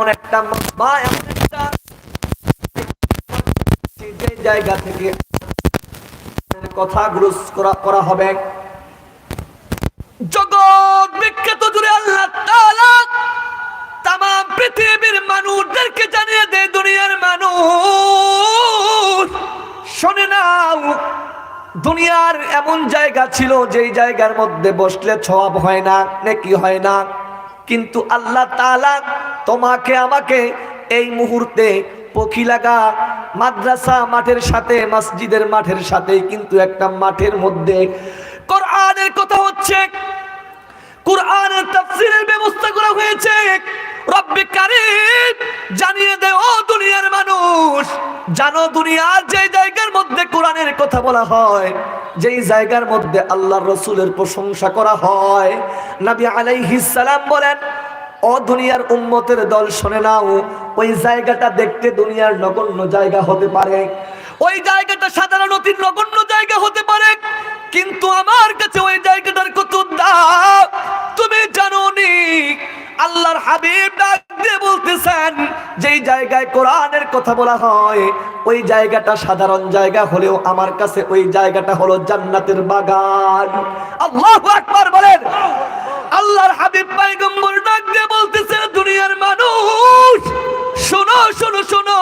এমন একটা মা এমন একটা যে জায়গা থেকে কথাগুলো করা করা হবে। জগৎ বিখ্যাত জুড়ে আল্লাহ পৃথিবীর মানুষদেরকে জানিয়ে দুনিয়ার মানুষ। শোনে নাও, দুনিয়ার এমন জায়গা ছিল যেই জায়গার মধ্যে বসলে সওয়াব হয় না, নেকি হয় না। কিন্তু আল্লাহ তালা তোমাকে, আমাকে এই মুহূর্তে পখিলাগা মাদ্রাসা মাঠের সাথে, মসজিদের মাঠের সাথে কিন্তু একটা মাঠের মধ্যে কোরআনের কথা হচ্ছে। কোরআনের তাফসিরের ব্যবস্থা করা হয়েছে। রব্বে জানিয়ে দে, ও দুনিয়ার মানুষ জানো দুনিয়ার যে জায়গার মধ্যে কোরআনের কথা বলা হয়, যেই জায়গার মধ্যে আল্লাহর রসুলের প্রশংসা করা হয়, নবী সালাম বলেন, ও দুনিয়ার উম্মতের দল, শোনে নাও, ওই জায়গাটা দেখতে দুনিয়ার নগণ্য জায়গা হতে পারে। ওই জায়গাটা সাধারণ অতি নগণ্য জায়গা হতে পারে, কিন্তু আমার কাছে ওই জায়গাটার কত দাম তুমি জানো নি আল্লাহর হাবিব ডাক দিয়ে বলতেছেন যেই জায়গায় কোরআনের কথা বলা হয়, ওই জায়গাটা সাধারণ জায়গা হলেও আমার কাছে ওই জায়গাটা হলো জান্নাতের বাগান। আল্লাহু আকবার বলেন। আল্লাহর হাবিব পয়গম্বর ডাক দিয়ে বলতেছে, দুনিয়ার মানুষ, শোনো শোনো শোনো,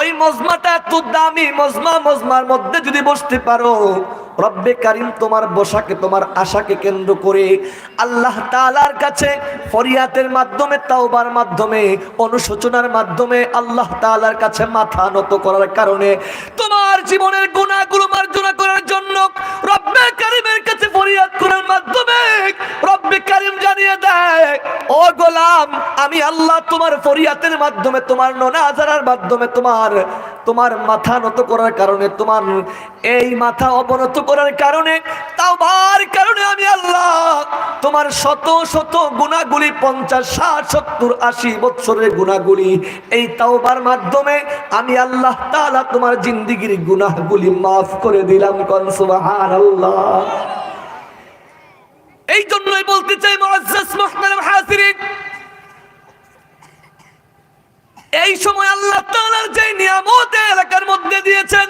ওই মজমাটা এত দামি মজমা, মজমার মধ্যে যদি বসতে পারো রব্বে কারিম তোমার বসাকে তোমার আশাকে কেন্দ্র করে আল্লাহ তাআলার কাছে ফরিয়াতের মাধ্যমে, তাওবার মাধ্যমে, অনুশোচনার মাধ্যমে আল্লাহ তাআলার কাছে মাথা নত করার কারণে তোমার জীবনের গুনাহগুলো মার্জনা করার জন্য রব্বে কারিমের কাছে ফরিয়াদ করার মাধ্যমে রব্বে কারিম জানিয়ে দেয়, ও গোলাম, আমি আল্লাহ তোমার ফরিয়াতের মাধ্যমে, তোমার ননাজারার মাধ্যমে তোমার তোমার মাথা নত করার কারণে তোমার এই মাথা অবনত করার কারণে, তাওবার কারণে আমি আল্লাহ তোমার শত শত গুণাগুলি, পঞ্চাশ, ষাট, সত্তর, আশি বৎসরের গুণাগুলি, এই তাওবার মাধ্যমে আমি আল্লাহ তাআলা তোমার জিন্দিগির গুনাহগুলি মাফ করে দিলাম, কন সুবহানাল্লাহ। এই জন্যই বলতে চাই এই সময় আল্লাহ তাআলার যে নিয়ামত এলাকার মধ্যে দিয়েছেন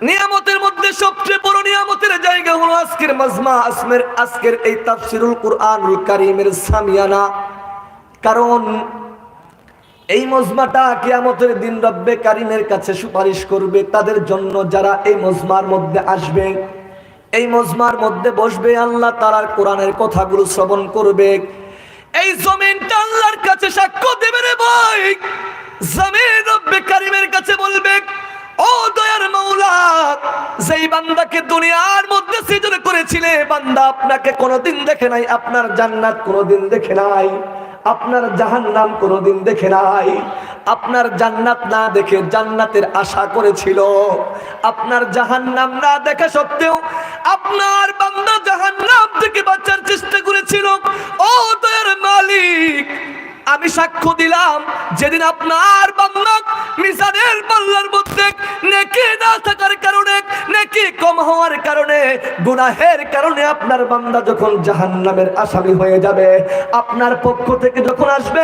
নিয়ামতের মধ্যে সবচেয়ে বড় নিয়ামতের জায়গা হলো আজকের মাজমা আসমের আজকের এই তাফসিরুল কুরআনুল কারীমের সামিয়ানা। কারণ এই মজমাটা কিয়ামতের দিন রব্বে কারিমের কাছে সুপারিশ করবে, তাদের জন্য যারা এই মজমার মধ্যে আসবে, এই মজমার মধ্যে বসবে, আল্লাহ তারার কোরআনের কথাগুলো শ্রবণ করবে। এই জমিনটা আল্লাহর কাছে সাক্ষ্য দেবে রে ভাই। জমিন রব্বে কারিমের কাছে বলবে ও দয়ার মাওলা যেই বান্দাকে দুনিয়ার মধ্যে সৃজন করেছিলে, বান্দা আপনাকে কোনোদিন দেখে নাই, আপনার জান্নাত কোনোদিন দেখে নাই, আপনার জাহান্নাম কোনোদিন দেখে নাই, আপনার জান্নাত না দেখে জান্নাতের আশা করেছিল, আপনার জাহান নাম না দেখা সত্ত্বেও আপনার বান্দা জাহান্নাম থেকে বাঁচার চেষ্টা করেছিল, ও দয়ার মালিক আমি সাক্ষ্য দিলাম, যেদিন আপনার বাংলাক মিসানের পাল্লার মধ্যে নেকি না থাকার কারণে, নেকি কম হওয়ার কারণে, গুনাহের কারণে আপনার বান্দা যখন জাহান্নামের আসামি হয়ে যাবে, আপনার পক্ষ থেকে যখন আসবে,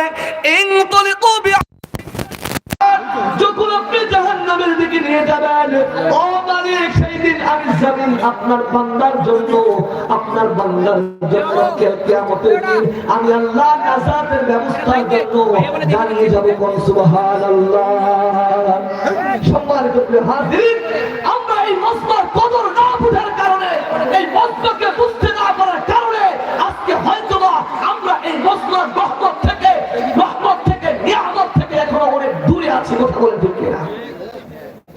ইনতলিকু বি- যখন আপনি জাহান্নামের দিকে নিয়ে যাবেন ও মালিক সেই দিন আমি জামিন আপনার বান্দার জন্য আপনার বান্দার জন্য কিয়ামতের দিন আমি আল্লাহ নাজাতের ব্যবস্থার জন্য জানিয়ে যাব কোন সুবহানাল্লাহ। সম্মানিত প্রিয় আমরা এই মসলার কদর না বুঝার কারণে এই মসলাকে বুঝতে না পারার কারণে আজকে হয়তোবা আমরা এই মসলার রহমত থেকে রহমত থেকে নিয়ামত থেকে এখনও অনেক বলে ঠিক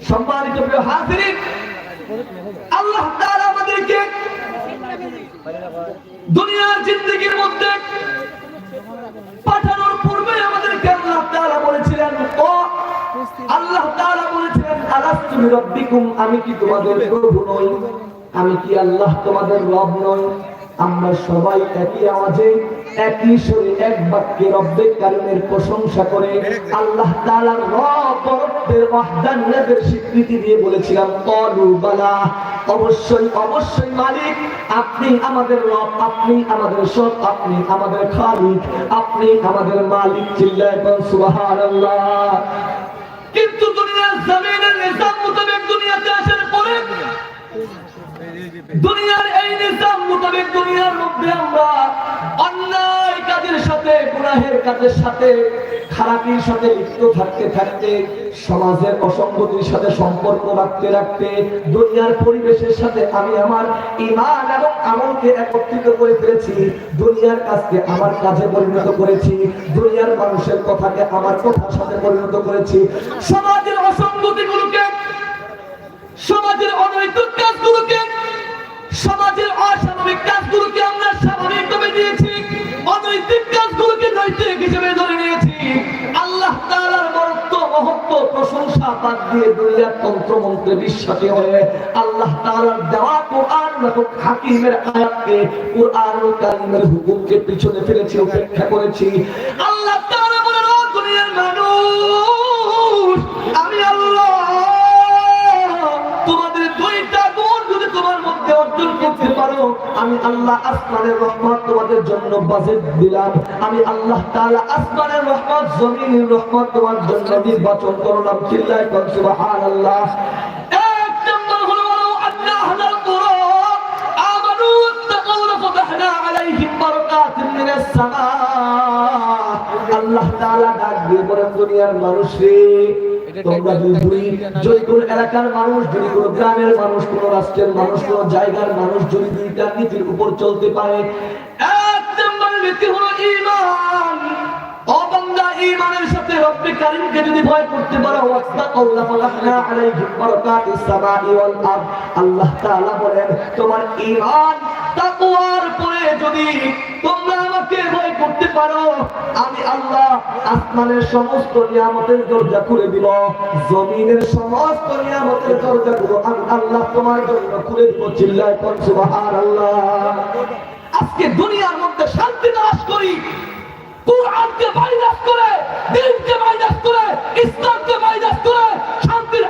সম্মানিত প্রিয় হাজিরিন, আল্লাহ তাআলা আমাদেরকে দুনিয়ার জিন্দগির মধ্যে পাঠানোর পূর্বে আমাদেরকে আল্লাহ তাআলা বলেছিলেন, ও আল্লাহ তাআলা বলেছিলেন, আলাস্তু বিরাব্বিকুম, আমি কি তোমাদের প্রভু নই? আমি কি আল্লাহ তোমাদের রব নই? আমরা সবাই একই আওয়াজে একই সুরে এক বাক্যে রব্বে কারিমের প্রশংসা করে আল্লাহ তাআলার ওয়াহদানিয়তের স্বীকৃতি দিয়ে বলেছিলাম, কলু বালা, অবশ্যই অবশ্যই মালিক, আপনি আমাদের রব, আপনি আমাদের সব আপনি আমাদের খালিক, আপনি আমাদের মালিক চিল্লায় সুবহানাল্লাহ। কিন্তু দুনিয়ার জমিনের নিজাম মোতাবেক দুনিয়াতে আসার পরে দুনিয়ার এই নিজাম মোতাবেক দুনিয়ার মধ্যে আমরা অন্যায় কাজের সাথে, গুনাহের কাজের সাথে, খারাপির সাথে লিপ্ত থাকতে থাকতে, সমাজের অসঙ্গতির সাথে সম্পর্ক রাখতে রাখতে দুনিয়ার পরিবেশের সাথে আমি আমার ইমান এবং আমলকে একত্রিত করে ফেলেছি, দুনিয়ার কাজকে আমার কাজে পরিণত করেছি, দুনিয়ার মানুষের কথাকে আমার কথার সাথে পরিণত করেছি। সমাজের অসঙ্গতিগুলোকে, সমাজের অনৈতিক কাজগুলোকে সমাজের অস্বাভাবিক কাজগুলোকে আমরা স্বাভাবিকভাবে নিয়েছি অনৈতিক কাজগুলোকে নৈতিক হিসেবে ধরে নিয়েছি। আল্লাহ তাআলার বরত্ব মহত্ব, প্রশংসা বাদ দিয়ে দুনিয়ার তন্ত্র মন্ত্রে বিশ্বাসী হয়ে আল্লাহ তাআলার দেওয়া কোরআন নামক হাকিমের আয়াতকে, কোরআনুল কারীমের হুকুমকে পিছনে ফেলেছি, উপেক্ষা করেছি। আল্লাহ তাআলা আল্লাহ আসমানের রহমত তোমাদের জন্য বাজেট দিলাম আমি আল্লাহ তাআলা আসমানের রহমত, জমিনের রহমত তোমার জন্য নির্বাচন করলাম চিল্লায় কর, সুবহানাল্লাহ। আল্লাহ তাআলা ডাক দিয়ে বলেন, দুনিয়ার মানুষ তোমরা যদি যদি কোন এলাকার মানুষ যদি কোন গ্রামের মানুষ কোন রাষ্ট্রের মানুষ কোন জায়গার মানুষ যদি দুইটা নীতির উপর চলতে পারে এক নম্বর নীতি হলো ঈমান ও বান্দা ঈমানের সাথে রব্বে কারীমকে যদি ভয় করতে পারো ওয়াত্তাকুল্লাহ ফালাহনা আলাইহিম বারাকাতিস সামাই ওয়াল আরদ। আল্লাহ তাআলা বলেন তোমার ঈমান তাকওয়ার পরে যদি তোমরা আমাকে করতে পারো, আমি আল্লাহ আসমানের সমস্ত নিয়ামতের দরজা খুলে দিব, জমিনের সমস্ত নিয়ামতের দরজা দরজাগুলো আমি আল্লাহ তোমার জন্য খুলে দিব, চিল্লায় পর সুবহানাল্লাহ। আজকে দুনিয়ার মধ্যে শান্তি নাশ করি, কোরআনকে মাইনাস করে, দিনকে মাইনাস করে, ইসলামকে মাইনাস করে, শান্তির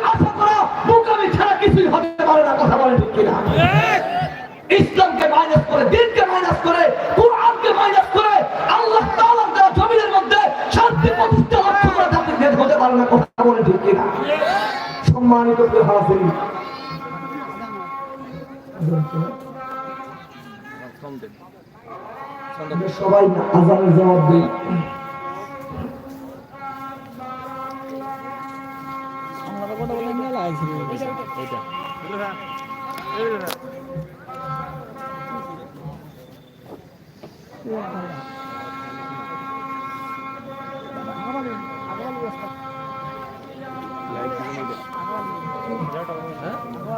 সম্মানিত হাজির সবাই আজানের জবাব দিই